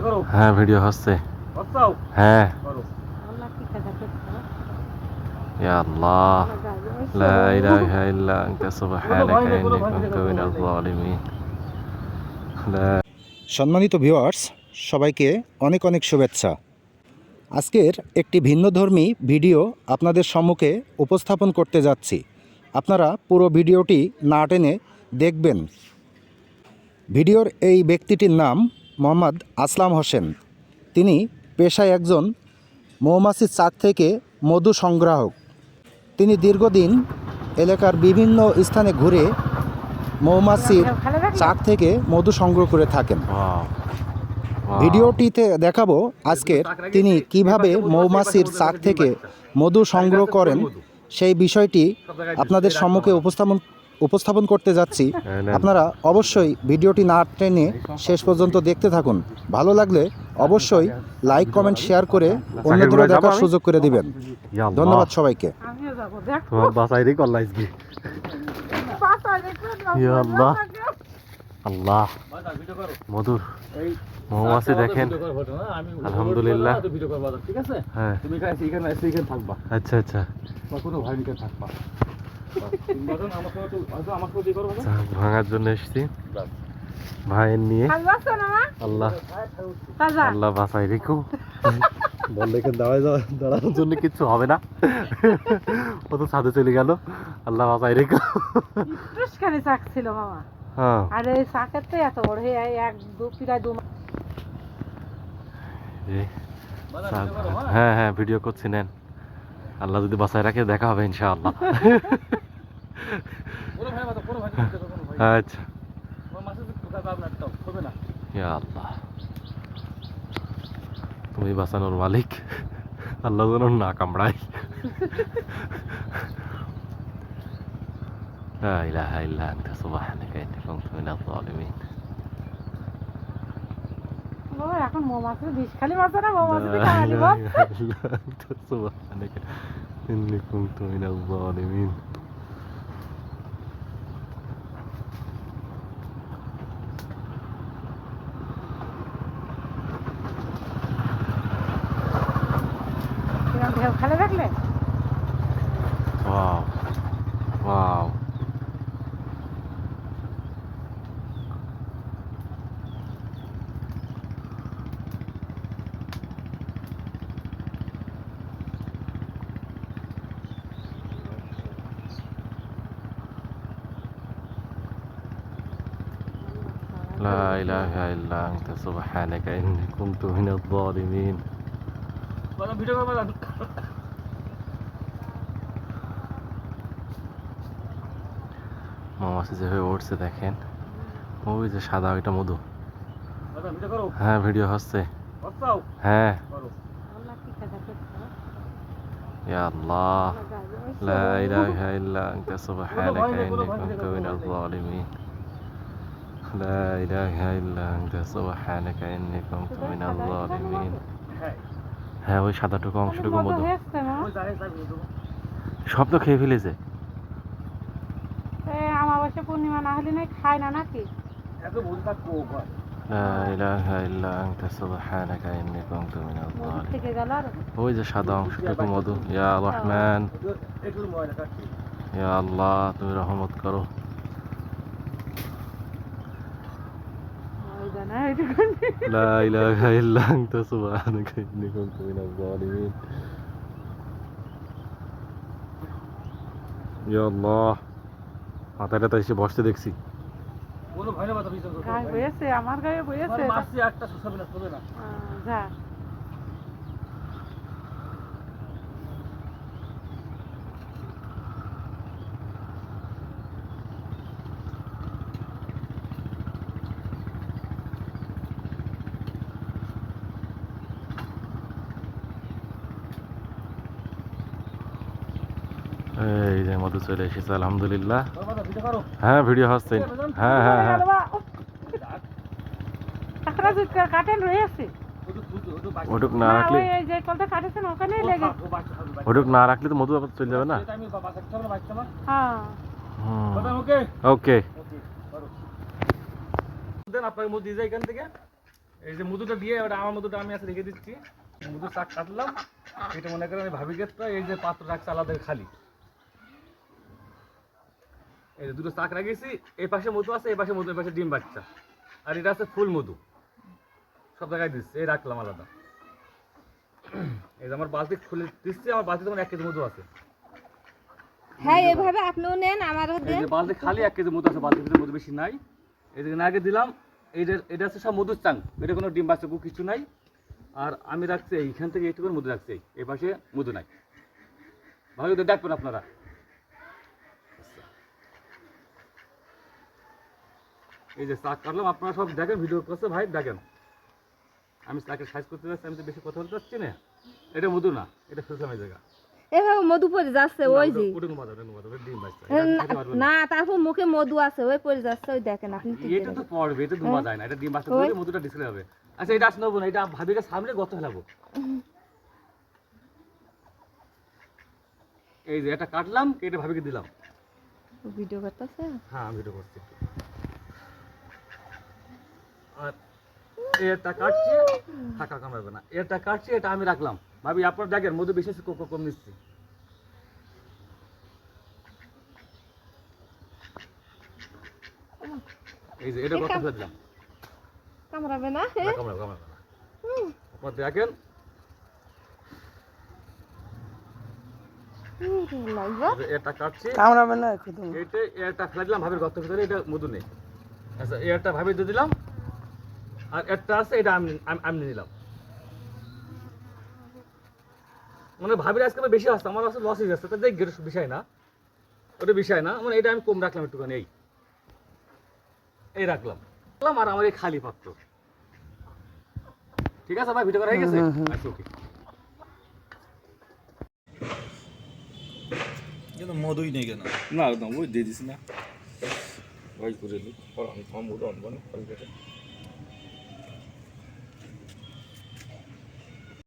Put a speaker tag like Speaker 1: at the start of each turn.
Speaker 1: করো।
Speaker 2: হ্যাঁ ভিডিও হচ্ছে। হ্যাঁ। ইয়া
Speaker 3: সম্মানিত ভিউয়ার্স সবাইকে অনেক অনেক শুভেচ্ছা। আজকের একটি ভিন্নধর্মী ভিডিও আপনাদের সম্মুখে উপস্থাপন করতে যাচ্ছি। আপনারা পুরো ভিডিওটি না টেনে দেখবেন। ভিডিওর এই ব্যক্তিটির নাম মোহাম্মদ আসলাম হোসেন। তিনি পেশায় একজন মৌমাছির চাক থেকে মধু সংগ্রাহক। তিনি দীর্ঘদিন এলাকার বিভিন্ন স্থানে ঘুরে মৌমাছির চাক থেকে মধু সংগ্রহ করে থাকেন। ভিডিওটিতে দেখাবো আজকের তিনি কীভাবে মৌমাছির চাক থেকে মধু সংগ্রহ করেন সেই বিষয়টি আপনাদের সম্মুখে উপস্থাপন উপস্থাপন করতে যাচ্ছি আপনারা অবশ্যই ভিডিওটি না টেনে শেষ পর্যন্ত দেখতে থাকুন। ভালো লাগলে অবশ্যই লাইক কমেন্ট শেয়ার করে অন্যদেরও দেখার সুযোগ করে দিবেন। ধন্যবাদ সবাইকে।
Speaker 2: আল্লাহ। মধুর। মৌমাছি দেখেন।
Speaker 1: ভিডিও করো ফটো না আমি
Speaker 2: আলহামদুলিল্লাহ।
Speaker 1: ভিডিও করব বাজার ঠিক আছে?
Speaker 2: হ্যাঁ।
Speaker 1: তুমি এখানে এখানে এসে এখানে থাকবা।
Speaker 2: আচ্ছা আচ্ছা।
Speaker 1: কোনো ভয় থাকবা।
Speaker 2: চাক ভাঙার জন্য এসেছি। ভাইয়ের নিয়ে। আল্লাহ। আল্লাহ বাসায় রেখো। বললে দাঁড়ায় দাঁড়ানোর জন্য কিচ্ছু হবে না। ও তো ছাদে চলে গেল। আল্লাহ বাসায় রেখো।
Speaker 4: টুসকানি চাক ছিল মামা।
Speaker 2: হ্যাঁ।
Speaker 4: আর এই চাকের তো এত বড় হয়ে এই এক দু প্রায় দু।
Speaker 1: হ্যাঁ
Speaker 2: হ্যাঁ হ্যাঁ ভিডিও করছি নেন। আল্লাহ যদি বাসায় রাখে দেখা হবে ইনশাআল্লাহ। আচ্ছা
Speaker 1: তোমার মাসে তো কাজ আপনার তো হবে না
Speaker 2: ইয়া আল্লাহ তুমি বাঁচানোর মালিক আল্লাহ যেন না কামড়াই لا إله إلا أنت سبحانك إني كنت من الظالمين
Speaker 4: বাবা এখন মৌমাছির বিষ খালি মাছ না মৌমাছি
Speaker 2: لا
Speaker 4: খাওয়া দিব
Speaker 2: إله إلا أنت سبحانك
Speaker 4: ঢেউ খালে দেখলে
Speaker 2: واو واو لا إله إلا أنت سبحانك إني كنت من الظالمين
Speaker 1: বাজার ভিডিও করো বাজার
Speaker 2: মামাসি যেভাবে উঠছে দেখেন ওই যে সাদা ওইটা মধু
Speaker 1: বাজার ভিডিও করো
Speaker 2: হ্যাঁ ভিডিও হচ্ছে
Speaker 1: বাচ্চাও
Speaker 2: হ্যাঁ
Speaker 1: করো
Speaker 4: আল্লাহ কি কাজা করতে
Speaker 2: يا الله لا إله إلا أنت سبحانك إني كنت من الظالمين لا إله إلا أنت سبحانك إني كنت من الظالمين
Speaker 1: হ্যাঁ
Speaker 2: ওই সাদাটুকু অংশটুকু মধু। সব তো খেয়ে ফেলেছে।
Speaker 4: আমাবস্যা পূর্ণিমা না হলে নাই খায় না নাকি?
Speaker 2: ওই যে সাদা অংশটুকু মধু। ইয়া রহমান। ইয়া আল্লাহ তুমি রহমত করো।
Speaker 4: ওই জানা এইটুকুনি
Speaker 2: لا إله إلا أنت سبحانك إني كنت من الظالمين يا الله মাথাটা তো এসে বসতে দেখছি
Speaker 1: কোনো ভয় না বাজার বিচার করো
Speaker 4: গায়ে বয়েছে আমার গায়ে বয়েছে
Speaker 1: মাসি একটা সুসাবে না চলবে না
Speaker 4: যা
Speaker 2: এই যে মধু চলে এসেছে, আলহামদুলিল্লাহ। হ্যাঁ ভিডিও হচ্ছে। হ্যাঁ হ্যাঁ হ্যাঁ। ওটুক না রাখলে। ওটুক না রাখলে তো মধু চলে যাবে না?
Speaker 1: ওকে আপনাকে মুখ দিয়ে যায় এখান থেকে। এই যে মধুটা দিয়ে, ওটা আমার মধুটা আমি আছে রেখে দিচ্ছি। মধু শাক কাটলাম। এটা মনে করেন আমি ভাবি গেছটা এই যে পাত্র রাখছে আলাদা খালি। এই দুটো শাক রাখিয়েছি এই পাশে মধু আছে এই পাশে মধু এই পাশে ডিম বাচ্চা। আর এটা আছে ফুল মধু। সব জায়গায় দিচ্ছে এই রাখলাম আলাদা। এই যে আমার বালতি খুলে দিচ্ছি আমার বালতি তখন এক কেজি মধু আছে।
Speaker 5: হ্যাঁ এভাবে আপনিও নেন আমারও
Speaker 1: এই যে বালতি খালি এক কেজি মধু আছে বালতির ভিতরে মধু বেশি নাই। এই যে আগে দিলাম এইটা এটা আছে সব মধুর চাং এটা কোনো ডিম বাচ্চা কিছু নাই। আর আমি রাখছি এইখান থেকে এইটুকু মধু রাখছি এই। পাশে মধু নাই। ভালো করে দেখবেন আপনারা। এই যে শাক কাটলাম আপনারা সব দেখেন ভিডিও করছে ভাই দেখেন। আমি শাকের সাইজ করতে যাচ্ছি আমি তো বেশি কথা বলতে পারছি না। এটা মধু না এটা ফেলছিলাম জায়গা।
Speaker 5: এভাবে মধু পড়ে যাচ্ছে ওই যে।
Speaker 1: ওটা নুমাদা ওটা নুমাদা ওটা ডিম বাচ্চা এটা
Speaker 5: না-
Speaker 1: খেতে পারবেন না।
Speaker 5: না তারপর মুখে মধু আছে ওই পড়ে যাচ্ছে ওই দেখেন আপনি
Speaker 1: এটা তো পড়বে এটা দুমা যায় না এটা ডিম বাচ্চা
Speaker 5: ওই।
Speaker 1: মধুটা ডিসপ্লে হবে। আচ্ছা এটা আসলে না এটা ভাবিকে সামনে গত ফেলাবো। এই যে এটা কাটলাম কেটে ভাবিকে দিলাম।
Speaker 5: ভিডিও করতেছে?
Speaker 1: হ্যাঁ ভিডিও করছি। আর এটা কাটছি কামাবে না। এটা কাটছি এটা আমি রাখলাম। ভাবি আপনার দেখেন মধু বেশি আছে, কম- নিচ্ছি। এই যে এটা গত ফেলে
Speaker 5: কামড়াবে না?
Speaker 1: না, কামড়াবে, কামড়াবে না। আপনার দেখেন। এটা কাটছি।
Speaker 4: কামড়াবে না
Speaker 1: এটা এটা ফেলে দিলাম ভাবের গর্ত ভিতরে এটা মধু নেই। আচ্ছা এটা ভাবে দিয়ে দিলাম। আর একটা আছে এটা আমি আমি- নিলাম। মানে ভাবির আজকে বেশি আসছে আমার আসলে লস হয়ে যাচ্ছে তো দেখ বিষয় না। ওটা বিষয় না মানে এটা আমি কম রাখলাম একটুখানি এই। এই রাখলাম। রাখলাম আর আমার এই খালি পাত্র। ঠিক আছে ভাই ভিডিও করা হয়ে গেছে? আচ্ছা ওকে
Speaker 6: কিন্তু মধুই নেই কেন?
Speaker 1: না একদম ওই দিয়ে দিস না। ওই করে আমি কম মধু আনব না